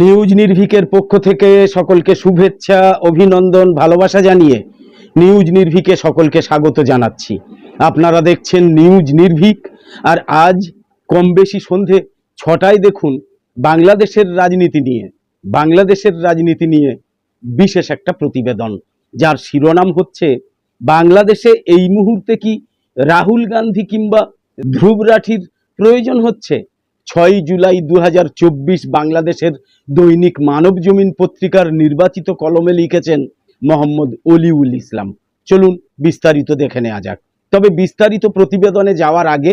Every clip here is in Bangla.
নিউজ নির্ভিকের পক্ষ থেকে সকলকে শুভেচ্ছা, অভিনন্দন, ভালোবাসা জানিয়ে নিউজ নির্ভিকে সকলকে স্বাগত জানাচ্ছি। আপনারা দেখছেন নিউজ নির্ভিক, আর আজ কম বেশি সন্ধে ছটায় দেখুন বাংলাদেশের রাজনীতি নিয়ে। বাংলাদেশের রাজনীতি নিয়ে বিশেষ একটা প্রতিবেদন, যার শিরোনাম হচ্ছে, বাংলাদেশে এই মুহূর্তে কি রাহুল গান্ধী কিংবা ধ্রুব রাঠির প্রয়োজন হচ্ছে? ছয় জুলাই দু হাজার চব্বিশ বাংলাদেশের দৈনিক মানব জমিন পত্রিকার নির্বাচিত কলমে লিখেছেন মোহাম্মদ অলিউল ইসলাম। চলুন বিস্তারিত দেখে নেওয়া যাক। তবে বিস্তারিত প্রতিবেদনে যাওয়ার আগে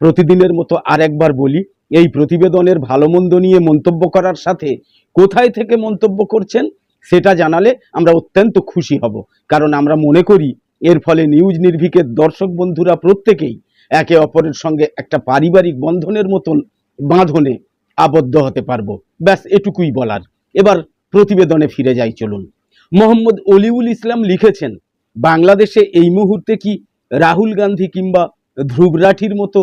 প্রতিদিনের মতো আরেকবার বলি, এই প্রতিবেদনের ভালো মন্দ নিয়ে মন্তব্য করার সাথে কোথায় থেকে মন্তব্য করছেন সেটা জানালে আমরা অত্যন্ত খুশি হব। কারণ আমরা মনে করি, এর ফলে নিউজ নির্ভিকের দর্শক বন্ধুরা প্রত্যেকেই একে অপরের সঙ্গে একটা পারিবারিক বন্ধনের মতন বাঁধনে আবদ্ধ হতে পারব। ব্যাস, এটুকুই বলার। এবার প্রতিবেদনে ফিরে যাই, চলুন। মোহাম্মদ অলিউল ইসলাম লিখেছেন, বাংলাদেশে এই মুহূর্তে কি রাহুল গান্ধী কিংবা ধ্রুব রাঠির মতো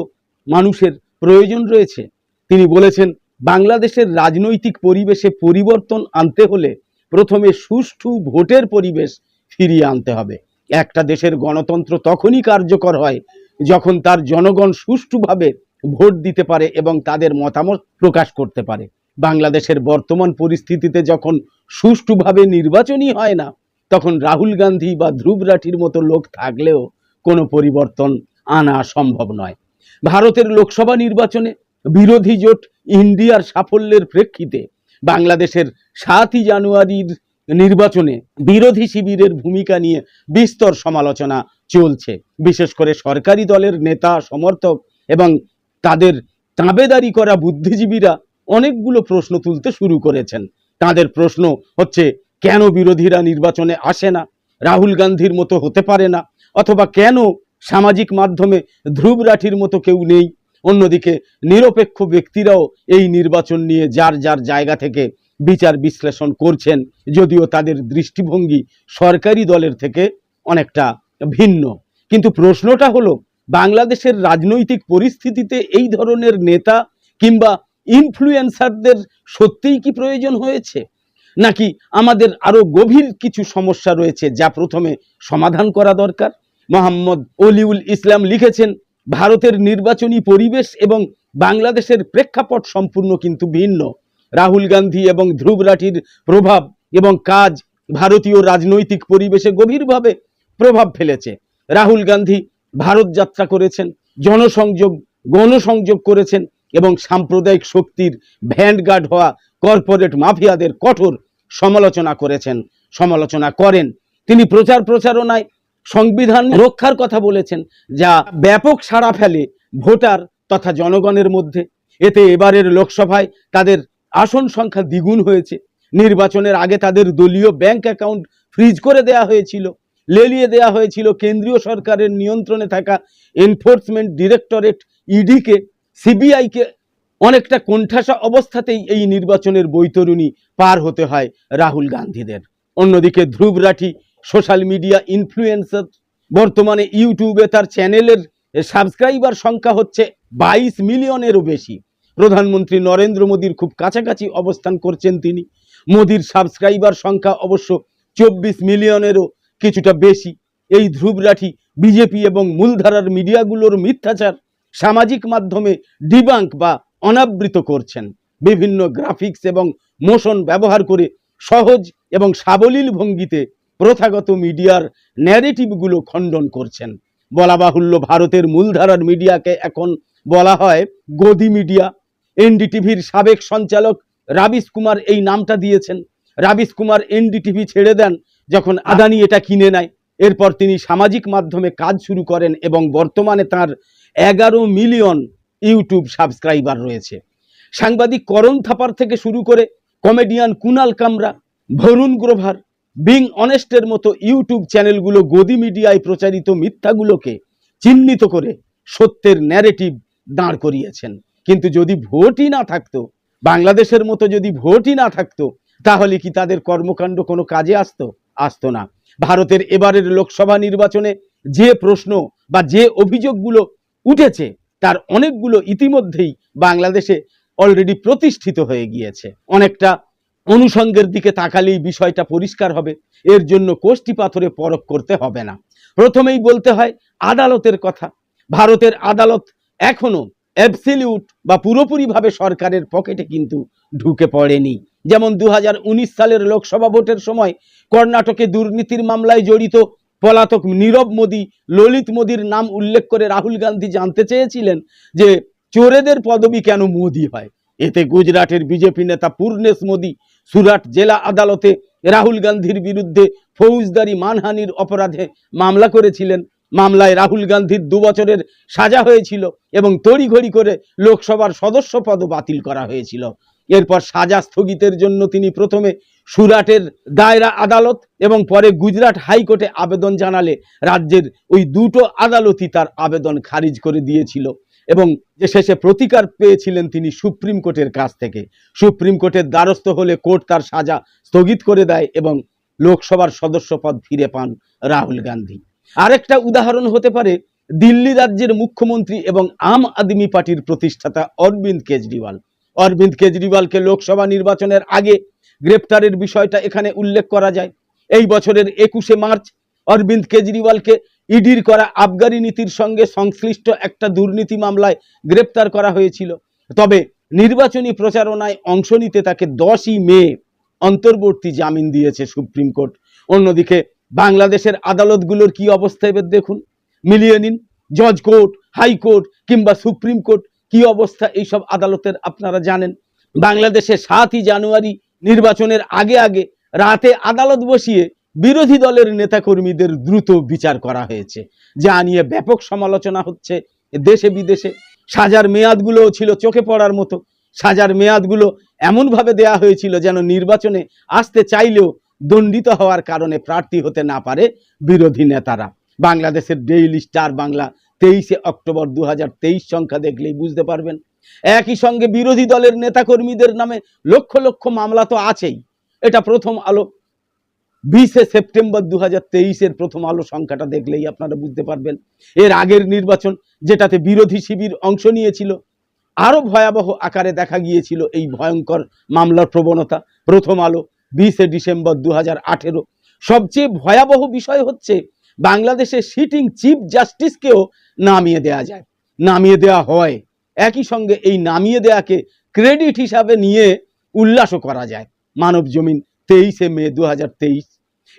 মানুষের প্রয়োজন রয়েছে? তিনি বলেছেন, বাংলাদেশের রাজনৈতিক পরিবেশে পরিবর্তন আনতে হলে প্রথমে সুষ্ঠু ভোটের পরিবেশ ফিরিয়ে আনতে হবে। একটা দেশের গণতন্ত্র তখনই কার্যকর হয় যখন তার জনগণ সুষ্ঠুভাবে ভোট দিতে পারে এবং তাদের মতামত প্রকাশ করতে পারে। বাংলাদেশের বর্তমান পরিস্থিতিতে যখন সুষ্ঠুভাবে নির্বাচনই হয় না, তখন রাহুল গান্ধী বা ধ্রুব রাঠির মতো লোক থাকলেও কোনো পরিবর্তন আনা সম্ভব নয়। ভারতের লোকসভা নির্বাচনে বিরোধী জোট ইন্ডিয়ার সাফল্যের প্রেক্ষিতে বাংলাদেশের সাতই জানুয়ারির নির্বাচনে বিরোধী শিবিরের ভূমিকা নিয়ে বিস্তর সমালোচনা চলছে। বিশেষ করে সরকারি দলের নেতা, সমর্থক এবং তাদের তাঁবেদারি করা বুদ্ধিজীবীরা অনেকগুলো প্রশ্ন তুলতে শুরু করেছেন। তাদের প্রশ্ন হচ্ছে, কেন বিরোধীরা নির্বাচনে আসে না? রাহুল গান্ধীর মতো হতে পারে না? অথবা কেন সামাজিক মাধ্যমে ধ্রুব রাঠির মতো কেউ নেই? অন্যদিকে, নিরপেক্ষ ব্যক্তিরাও এই নির্বাচন নিয়ে যার যার জায়গা থেকে বিচার বিশ্লেষণ করছেন, যদিও তাদের দৃষ্টিভঙ্গি সরকারি দলের থেকে অনেকটা ভিন্ন। কিন্তু প্রশ্নটা হলো বাংলাদেশের রাজনৈতিক পরিস্থিতিতে এই ধরনের নেতা কিংবা ইনফ্লুয়েন্সারদের সত্যিই কি প্রয়োজন হয়েছে? নাকি আমাদের আরও গভীর কিছু সমস্যা রয়েছে যা প্রথমে সমাধান করা দরকার? মোহাম্মদ অলিউল ইসলাম লিখেছেন, ভারতের নির্বাচনী পরিবেশ এবং বাংলাদেশের প্রেক্ষাপট সম্পূর্ণ কিন্তু ভিন্ন। রাহুল গান্ধী এবং ধ্রুব রাঠির প্রভাব এবং কাজ ভারতীয় রাজনৈতিক পরিবেশে গভীরভাবে প্রভাব ফেলেছে। রাহুল গান্ধী ভারত যাত্রা করেছেন, জনসংযোগ, গণসংযোগ করেছেন এবং সাম্প্রদায়িক শক্তির ভ্যান্ডগার্ড হওয়া কর্পোরেট মাফিয়াদের কঠোর সমালোচনা করেছেন, সমালোচনা করেন। তিনি প্রচার প্রচারণায় সংবিধান রক্ষার কথা বলেছেন, যা ব্যাপক সাড়া ফেলে ভোটার তথা জনগণের মধ্যে। এতে এবারের লোকসভায় তাদের আসন সংখ্যা দ্বিগুণ হয়েছে। নির্বাচনের আগে তাদের দলীয় ব্যাংক অ্যাকাউন্ট ফ্রিজ করে দেয়া হয়েছিল। লেলিয়ে দেয়া হয়েছিল কেন্দ্রীয় সরকারের নিয়ন্ত্রণে থাকা এনফোর্সমেন্ট ডিরেক্টরেট ইডিকে, সিবিআইকে। অনেকটা কোণঠাসা অবস্থাতেই এই নির্বাচনের বৈতরণী পার হতে হয় রাহুল গান্ধীদের। অন্যদিকে Dhruv Rathee, social media influencer, বর্তমানে ইউটিউবে তার চ্যানেলের সাবস্ক্রাইবার সংখ্যা হচ্ছে বাইশ মিলিয়নেরও বেশি। প্রধানমন্ত্রী নরেন্দ্র মোদীর খুব কাছাকাছি অবস্থান করছেন তিনি। মোদীর সাবস্ক্রাইবার সংখ্যা অবশ্য চব্বিশ মিলিয়নেরও কিছুটা বেশি। এই ধ্রুব রাঠি বিজেপি এবং মূলধারার মিডিয়াগুলোর মিথ্যাচার সামাজিক মাধ্যমে ডিবাঙ্ক বা অনাবৃত করছেন। বিভিন্ন গ্রাফিক্স এবং মোশন ব্যবহার করে সহজ এবং সাবলীল ভঙ্গিতে প্রথাগত মিডিয়ার ন্যারেটিভগুলো খণ্ডন করছেন। বলা বাহুল্য ভারতের মূলধারার মিডিয়াকে এখন বলা হয় গদি মিডিয়া। এনডিটিভির সাবেক সঞ্চালক রাবিশ কুমার এই নামটা দিয়েছেন। রাবিশ কুমার এনডিটিভি ছেড়ে দেন যখন আদানি এটা কিনে নেয়, এরপর তিনি সামাজিক মাধ্যমে কাজ শুরু করেন এবং বর্তমানে তার এগারো মিলিয়ন ইউটিউব সাবস্ক্রাইবার রয়েছে। সাংবাদিক করণ থাপার থেকে শুরু করে কমেডিয়ান কুনাল কামরা ভরুণ গ্রোভার, বিং অনেস্টের মতো ইউটিউব চ্যানেলগুলো গদি মিডিয়ায় প্রচারিত মিথ্যাগুলোকে চিহ্নিত করে সত্যের ন্যারেটিভ দাঁড় করিয়েছেন। কিন্তু যদি ভোটই না থাকতো, বাংলাদেশের মতো যদি ভোটই না থাকতো, তাহলে কি তাদের কর্মকাণ্ড কোনো কাজে আসতো? আসতো না। ভারতের এবারের লোকসভা নির্বাচনে যে প্রশ্ন বা যে অভিযোগগুলো উঠেছে, তার অনেকগুলো ইতিমধ্যেই বাংলাদেশে অলরেডি প্রতিষ্ঠিত হয়ে গিয়েছে। অনেকটা অনুষঙ্গের দিকে তাকালেই বিষয়টা পরিষ্কার হবে। এর জন্য কোষ্টি পাথরে পরখ করতে হবে না। প্রথমেই বলতে হয় আদালতের কথা। ভারতের আদালত এখনও অ্যাবসিলিউট বা পুরোপুরিভাবে সরকারের পকেটে কিন্তু ঢুকে পড়েনি। যেমন দু হাজার উনিশ সালের লোকসভা ভোটের সময় কর্ণাটকে দুর্নীতির মামলায় জড়িত পলাতক নীরব মোদী, ললিত মোদীর নাম উল্লেখ করে রাহুল গান্ধী জানতে চেয়েছিলেন যে চোরেদের পদবি কেন মোদী হয়। এতে গুজরাটের বিজেপি নেতা পূর্ণেশ মোদী, সুরাট জেলা আদালতে রাহুল গান্ধীর বিরুদ্ধে ফৌজদারি মানহানির অপরাধে মামলা করেছিলেন। মামলায় রাহুল গান্ধীর দু বছরের সাজা হয়েছিল এবং তড়িঘড়ি করে লোকসভার সদস্য পদ বাতিল করা হয়েছিল। এরপর সাজা স্থগিতের জন্য তিনি প্রথমে সুরাটের দায়রা আদালত এবং পরে গুজরাট হাইকোর্টে আবেদন জানালে রাজ্যের ওই দুটো আদালতই তার আবেদন খারিজ করে দিয়েছিল এবং যে শেষে প্রতিকার পেয়েছিলেন তিনি সুপ্রিম কোর্টের কাছ থেকে। সুপ্রিম কোর্টের দ্বারস্থ হলে কোর্ট তার সাজা স্থগিত করে দেয় এবং লোকসভার সদস্য পদ ফিরে পান রাহুল গান্ধী। আরেকটা উদাহরণ হতে পারে, দিল্লি রাজ্যের মুখ্যমন্ত্রী এবং আম আদমি পার্টির প্রতিষ্ঠাতা অরবিন্দ কেজরিওয়াল। অরবিন্দ কেজরিওয়ালকে লোকসভা নির্বাচনের আগে গ্রেপ্তারের বিষয়টা এখানে উল্লেখ করা যায়। এই বছরের একুশে মার্চ অরবিন্দ কেজরিওয়ালকে ইডির করা আবগারি নীতির সঙ্গে সংশ্লিষ্ট একটা দুর্নীতি মামলায় গ্রেপ্তার করা হয়েছিল। তবে নির্বাচনী প্রচারণায় অংশ নিতে তাকে দশই মে অন্তর্বর্তী জামিন দিয়েছে সুপ্রিম কোর্ট। অন্যদিকে বাংলাদেশের আদালতগুলোর কি অবস্থা এবার দেখুন। মিলিয়ে নিন, জজ কোর্ট, হাইকোর্ট কিংবা সুপ্রিম কোর্ট কি অবস্থা এইসব আদালতের আপনারা জানেন? বাংলাদেশে সাতই জানুয়ারি নির্বাচনের আগে আগে রাতে আদালত বসিয়ে বিরোধী দলের নেতাকর্মীদের দ্রুত বিচার করা হয়েছে। যা নিয়ে ব্যাপক সমালোচনা হচ্ছে দেশে বিদেশে। সাজার মেয়াদগুলোও ছিল চোখে পড়ার মতো। সাজার মেয়াদগুলো এমনভাবে দেয়া হয়েছিল যেন নির্বাচনে আসতে চাইলেও দণ্ডিত হওয়ার কারণে প্রার্থী হতে না পারে বিরোধী নেতারা। বাংলাদেশের ডেইলি স্টার বাংলা তেইশে অক্টোবর দু হাজার তেইশ সংখ্যা দেখলেই বুঝতে পারবেন। একই সঙ্গে বিরোধী দলের নেতাকর্মীদের নামে লক্ষ লক্ষ মামলা তো আছেই। এটা প্রথম আলো। বিশে সেপ্টেম্বর দু হাজার প্রথম আলো সংখ্যাটা দেখলেই আপনারা বুঝতে পারবেন। এর আগের নির্বাচন যেটাতে বিরোধী শিবির অংশ নিয়েছিল আরও ভয়াবহ আকারে দেখা গিয়েছিল এই ভয়ঙ্কর মামলার প্রবণতা। প্রথম আলো, বিশে ডিসেম্বর দু হাজার আঠেরো। সবচেয়ে ভয়াবহ বিষয় হচ্ছে, বাংলাদেশের সিটিং চিফ জাস্টিসকেও নামিয়ে দেয়া যায়, নামিয়ে দেয়া হয়। একই সঙ্গে এই নামিয়ে দেয়াকে ক্রেডিট হিসাবে নিয়ে উল্লাসও করা যায়। মানব জমিন তেইশে মে দুহাজার তেইশ।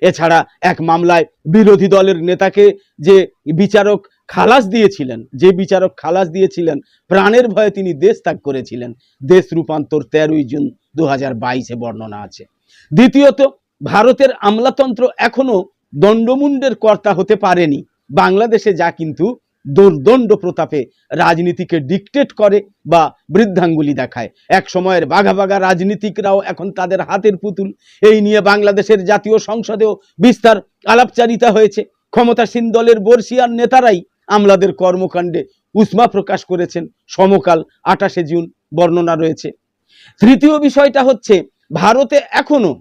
এছাড়া এক মামলায় বিরোধী দলের নেতাকে যে বিচারক খালাস দিয়েছিলেন, যে বিচারক খালাস দিয়েছিলেন, প্রাণের ভয়ে তিনি দেশ ত্যাগ করেছিলেন। দেশ রূপান্তর তেরোই জুন দু হাজার বাইশে বর্ণনা আছে। দ্বিতীয়ত, ভারতের আমলাতন্ত্র এখনও দণ্ডমুণ্ডের কর্তা হতে পারেনি। বাংলাদেশে যা কিন্তু দুর্দণ্ড প্রতাপে রাজনীতিকে ডিকটেট করে বা বৃদ্ধাঙ্গুলি দেখায়। এক সময়ের বাঘা বাঘা রাজনীতিকরাও এখন তাদের হাতের পুতুল। এই নিয়ে বাংলাদেশের জাতীয় সংসদেও বিস্তার আলাপচারিতা হয়েছে। ক্ষমতাসীন দলের বর্ষিয়ান নেতারাই আমলাদের কর্মকাণ্ডে উষ্মা প্রকাশ করেছেন। সমকাল আঠাশে জুন বর্ণনা রয়েছে। তৃতীয় বিষয়টা হচ্ছে, ভারতে এখনও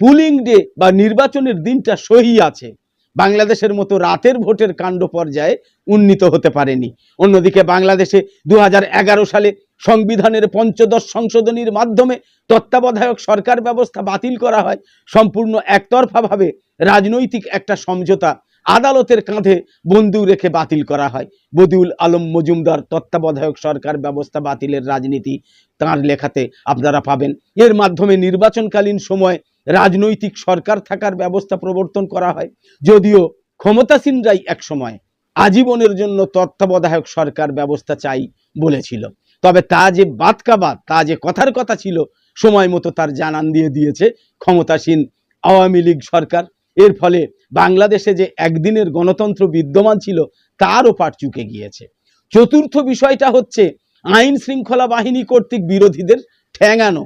পুলিং ডে বা নির্বাচনের দিনটা সহি আছে। বাংলাদেশের মতো রাতের ভোটের কাণ্ড পর্যায়ে উন্নীত হতে পারেনি। অন্যদিকে বাংলাদেশে দু হাজার এগারো সালে সংবিধানের পঞ্চদশ সংশোধনীর মাধ্যমে তত্ত্বাবধায়ক সরকার ব্যবস্থা বাতিল করা হয়, সম্পূর্ণ একতরফাভাবে রাজনৈতিক একটা সমঝোতা আদালতের কাঁধে বন্দুক রেখে বাতিল করা হয়। বদিউল আলম মজুমদার তত্ত্বাবধায়ক সরকার ব্যবস্থা বাতিলের রাজনীতি তাঁর লেখাতে আপনারা পাবেন। এর মাধ্যমে নির্বাচনকালীন সময় রাজনৈতিক সরকার থাকার ব্যবস্থা প্রবর্তন করা হয়। যদিও ক্ষমতাসীনরাই এক সময় আজীবনের জন্য তত্ত্বাবধায়ক সরকার ব্যবস্থা চাই বলেছিল। তবে তা যে বাতকাবাদ তা যে কথার কথা ছিল, সময় মতো তার জানান দিয়ে দিয়েছে ক্ষমতাসীন আওয়ামী লীগ সরকার। এর ফলে বাংলাদেশে যে একদিনের গণতন্ত্র বিদ্যমান ছিল তারও পাট চুকে গিয়েছে। চতুর্থ বিষয়টা হচ্ছে, আইন শৃঙ্খলা বাহিনী কর্তৃক বিরোধীদের ঠেঙানো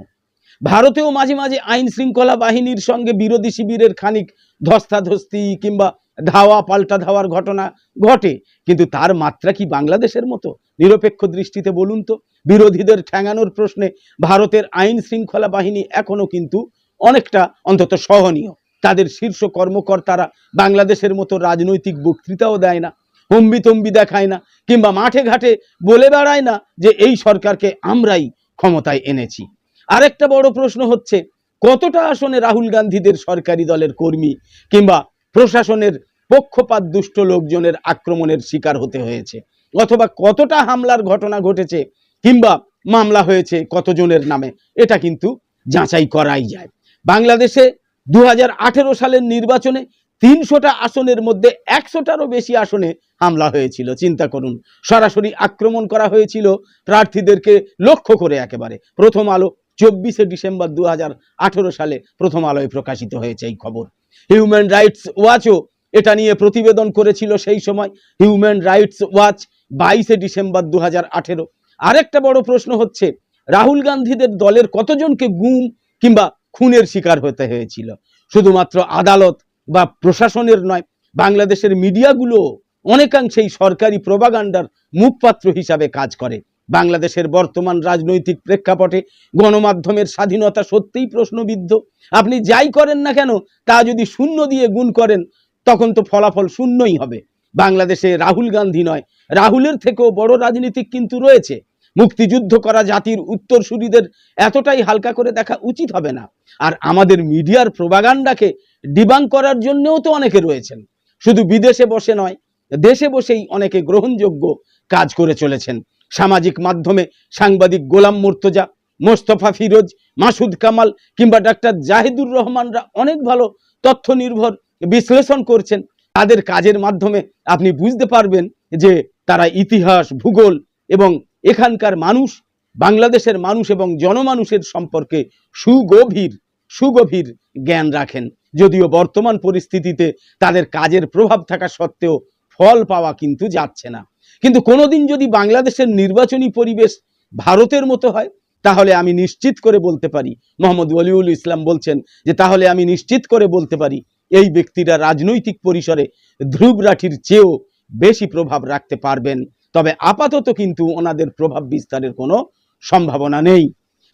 ভারতেও মাঝে মাঝে আইন শৃঙ্খলা বাহিনীর সঙ্গে বিরোধী শিবিরের খানিক ধস্তাধস্তি কিংবা ধাওয়া পাল্টা ধাওয়ার ঘটনা ঘটে। কিন্তু তার মাত্রা কি বাংলাদেশের মতো? নিরপেক্ষ দৃষ্টিতে বলুন তো। বিরোধীদের ঠেঙানোর প্রশ্নে ভারতের আইন শৃঙ্খলা বাহিনী এখনও কিন্তু অনেকটা অন্তত সহনীয়। তাদের শীর্ষ কর্মকর্তারা বাংলাদেশের মতো রাজনৈতিক বক্তৃতাও দেয় না হম্বি তম্বি দেখায় না, কিংবা মাঠে ঘাটে বলে বেড়ায় না যে এই সরকারকে আমরাই ক্ষমতায় এনেছি। আরেকটা বড় প্রশ্ন হচ্ছে, কতটা আসনে রাহুল গান্ধীদের সরকারি দলের কর্মী কিংবা প্রশাসনের পক্ষপাত দুষ্ট লোকজনের আক্রমণের শিকার হতে হয়েছে? অথবা কতটা হামলার ঘটনা ঘটেছে কিংবা মামলা হয়েছে কতজনের নামে? এটা কিন্তু যাচাই করাই যায়। বাংলাদেশে দু হাজার আঠেরো সালের নির্বাচনে তিনশোটা আসনের মধ্যে একশোটারও বেশি আসনে হামলা হয়েছিল, চিন্তা করুন। সরাসরি আক্রমণ করা হয়েছিল প্রার্থীদেরকে লক্ষ্য করে একেবারে। প্রথম আলো চব্বিশে ডিসেম্বর দু হাজার আঠেরো সালে প্রথম আলোয় প্রকাশিত হয়েছে এই খবর। হিউম্যান রাইটস ওয়াচও এটা নিয়ে প্রতিবেদন করেছিল সেই সময়। হিউম্যান রাইটস ওয়াচ বাইশে ডিসেম্বর দু হাজার আঠেরো। আরেকটা বড় প্রশ্ন হচ্ছে, রাহুল গান্ধীদের দলের কতজনকে গুম কিংবা খুনের শিকার হতে হয়েছিল? শুধুমাত্র আদালত বা প্রশাসনের নয়, বাংলাদেশের মিডিয়াগুলো অনেকাংশেই সরকারি প্রবাগান্ডার মুখপাত্র হিসাবে কাজ করে। বাংলাদেশের বর্তমান রাজনৈতিক প্রেক্ষাপটে গণমাধ্যমের স্বাধীনতা সত্যিই প্রশ্নবিদ্ধ। আপনি যাই করেন না কেন, তা যদি শূন্য দিয়ে গুণ করেন, তখন তো ফলাফল শূন্যই হবে। বাংলাদেশে রাহুল গান্ধী নয়, রাহুলের থেকেও বড় রাজনীতিক কিন্তু রয়েছে। মুক্তিযুদ্ধ করা জাতির উত্তরসূরিদের এতটাই হালকা করে দেখা উচিত হবে না। আর আমাদের মিডিয়ার প্রবাগান্ডাকে ডিবাং করার জন্যও তো অনেকে রয়েছেন। শুধু বিদেশে বসে নয়, দেশে বসেই অনেকে গ্রহণযোগ্য কাজ করে চলেছেন। সামাজিক মাধ্যমে সাংবাদিক গোলাম মুর্তজা, মোস্তফা ফিরোজ, মাসুদ কামাল কিংবা ডাক্তার জাহিদুর রহমানরা অনেক ভালো তথ্য নির্ভর বিশ্লেষণ করছেন। তাদের কাজের মাধ্যমে আপনি বুঝতে পারবেন যে তারা ইতিহাস, ভূগোল এবং এখানকার মানুষ, বাংলাদেশের মানুষ এবং জনমানুষের সম্পর্কে সুগভীর সুগভীর জ্ঞান রাখেন। যদিও বর্তমান পরিস্থিতিতে তাদের কাজের প্রভাব থাকা সত্ত্বেও ফল পাওয়া কিন্তু যাচ্ছে না। কিন্তু কোনোদিন যদি বাংলাদেশের নির্বাচনী পরিবেশ ভারতের মতো হয়, তাহলে আমি নিশ্চিত করে বলতে পারি, মোহাম্মদ ওলিউল ইসলাম বলছেন যে তাহলে আমি নিশ্চিত করে বলতে পারি, এই ব্যক্তিরা রাজনৈতিক পরিসরে ধ্রুব রাঠির চেয়েও বেশি প্রভাব রাখতে পারবেন। তবে আপাতত কিন্তু ওনাদের প্রভাব বিস্তারের কোনো সম্ভাবনা নেই।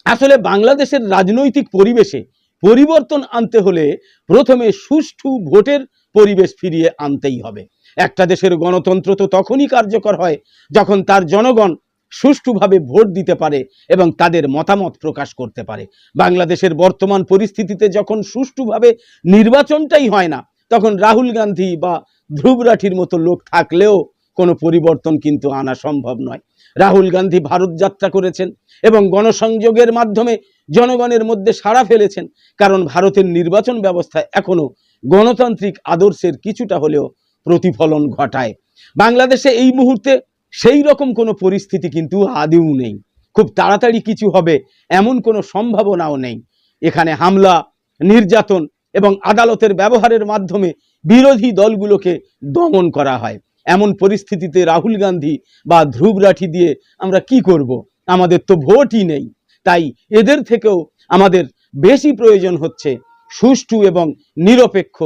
আসলে বাংলাদেশের রাজনৈতিক পরিবেশে পরিবর্তন আনতে হলে প্রথমে সুষ্ঠু ভোটের পরিবেশ ফিরিয়ে আনতেই হবে। একটা দেশের গণতন্ত্র তো তখনই কার্যকর হয় যখন তার জনগণ সুষ্ঠুভাবে ভোট দিতে পারে এবং তাদের মতামত প্রকাশ করতে পারে। বাংলাদেশের বর্তমান পরিস্থিতিতে যখন সুষ্ঠুভাবে নির্বাচনটাই হয় না, তখন রাহুল গান্ধী বা ধ্রুবরাঠির মতো লোক থাকলেও কোনো পরিবর্তন কিন্তু আনা সম্ভব নয়। রাহুল গান্ধী ভারত যাত্রা করেছেন এবং গণসংযোগের মাধ্যমে জনগণের মধ্যে সাড়া ফেলেছেন, কারণ ভারতের নির্বাচন ব্যবস্থা এখনও গণতান্ত্রিক আদর্শের কিছুটা হলেও প্রতিফলন ঘটায়। বাংলাদেশে এই মুহূর্তে সেই রকম কোনো পরিস্থিতি কিন্তু আদেও নেই। খুব তাড়াতাড়ি কিছু হবে এমন কোনো সম্ভাবনাও নেই। এখানে হামলা, নির্যাতন এবং আদালতের ব্যবহারের মাধ্যমে বিরোধী দলগুলোকে দমন করা হয়। এমন পরিস্থিতিতে রাহুল গান্ধী বা ধ্রুব রাঠি দিয়ে আমরা কি করব? আমাদের তো ভোটই নেই। তাই এদের থেকেও আমাদের বেশি প্রয়োজন হচ্ছে সুষ্ঠু এবং নিরপেক্ষ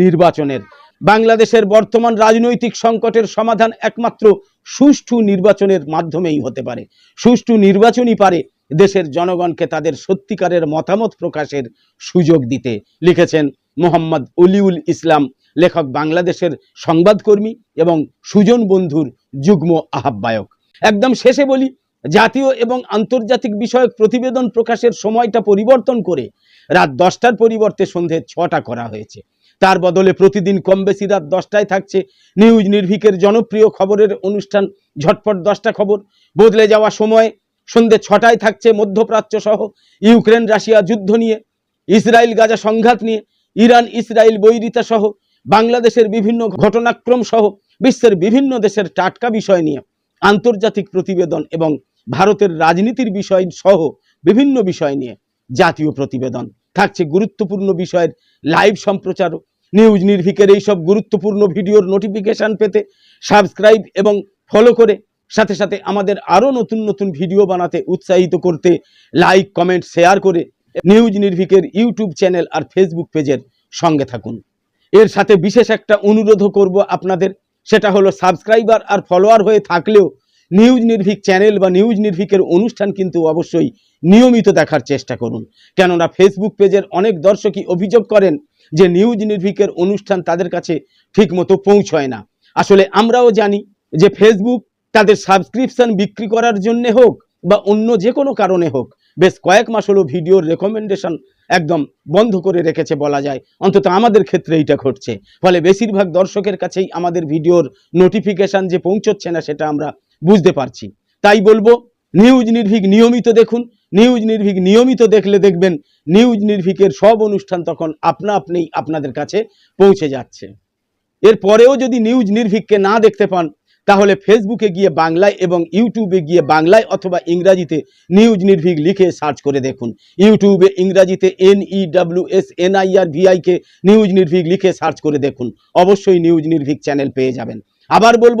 নির্বাচনের। বাংলাদেশের বর্তমান রাজনৈতিক সংকটের সমাধান একমাত্র সুষ্ঠু নির্বাচনের মাধ্যমেই হতে পারে। সুষ্ঠু নির্বাচনই পারে দেশের জনগণকে তাদের সত্যিকারের মতামত প্রকাশের সুযোগ দিতে, লিখেছেন মোহাম্মদ অলিউল ইসলাম, লেখক বাংলাদেশের সংবাদকর্মী এবং সুজন বন্ধুর যুগ্ম আহ্বায়ক। একদম শেষে বলি, জাতীয় এবং আন্তর্জাতিক বিষয়ক প্রতিবেদন প্রকাশের সময়টা পরিবর্তন করে রাত দশটার পরিবর্তে সন্ধে ছটা করা হয়েছে। তার বদলে প্রতিদিন কম বেশি রাত দশটায় থাকছে নিউজ নির্ভিকের জনপ্রিয় খবরের অনুষ্ঠান ঝটপট দশটা খবর। বদলে যাওয়া সময়, সন্ধে ছটায় থাকছে মধ্যপ্রাচ্য সহ ইউক্রেন রাশিয়া যুদ্ধ নিয়ে, ইসরায়েল গাজা সংঘাত নিয়ে, ইরান ইসরায়েল বৈরিতা সহ বাংলাদেশের বিভিন্ন ঘটনাক্রম সহ বিশ্বের বিভিন্ন দেশের টাটকা বিষয় নিয়ে আন্তর্জাতিক প্রতিবেদন এবং ভারতের রাজনীতির বিষয় সহ বিভিন্ন বিষয় নিয়ে জাতীয় প্রতিবেদন। থাকছে গুরুত্বপূর্ণ বিষয়ের লাইভ সম্প্রচারও নিউজ নির্ভিকের এইসব গুরুত্বপূর্ণ ভিডিওর নোটিফিকেশান পেতে সাবস্ক্রাইব এবং ফলো করে সাথে সাথে আমাদের আরও নতুন নতুন ভিডিও বানাতে উৎসাহিত করতে লাইক কমেন্ট শেয়ার করে নিউজ নির্ভিকের ইউটিউব চ্যানেল আর ফেসবুক পেজের সঙ্গে থাকুন। এর সাথে বিশেষ একটা অনুরোধও করব আপনাদের, সেটা হলো সাবস্ক্রাইবার আর ফলোয়ার হয়ে থাকলেও নিউজ নির্ভীক চ্যানেল বা নিউজ নির্ভীকের অনুষ্ঠান কিন্তু অবশ্যই নিয়মিত দেখার চেষ্টা করুন। কেননা ফেসবুক পেজের অনেক দর্শকই অভিযোগ করেন যে নিউজ নির্ভীকের অনুষ্ঠান তাদের কাছে ঠিকমতো পৌঁছয় না। আসলে আমরাও জানি যে ফেসবুক তাদের সাবস্ক্রিপশন বিক্রি করার জন্য হোক বা অন্য যে কোনো কারণে হোক, বেশ কয়েক মাস হলো ভিডিওর রেকমেন্ডেশন একদম বন্ধ করে রেখেছে বলা যায়। অন্তত আমাদের ক্ষেত্রে এইটা ঘটছে। ফলে বেশিরভাগ দর্শকের কাছেই আমাদের ভিডিওর নোটিফিকেশন যে পৌঁছচ্ছে না সেটা আমরা বুঝতে পারছি। তাই বলব, নিউজ নির্ভীক নিয়মিত দেখুন, নিউজ নির্ভীক নিয়মিত দেখলে দেখবেন, নিউজ নির্ভীকের সব অনুষ্ঠান তখন আপনা আপনিই আপনাদের কাছে পৌঁছে যাচ্ছে। এরপরেও যদি নিউজ নির্ভীককে না দেখতে পান, তাহলে ফেসবুকে গিয়ে বাংলায় এবং ইউটিউবে গিয়ে বাংলায় অথবা ইংরাজিতে নিউজ নির্ভীক লিখে সার্চ করে দেখুন। ইউটিউবে ইংরাজিতে N E W S N I R VIK news Nirbhik লিখে সার্চ করে দেখুন। অবশ্যই নিউজ নির্ভীক চ্যানেল পেয়ে যাবেন। আবার বলব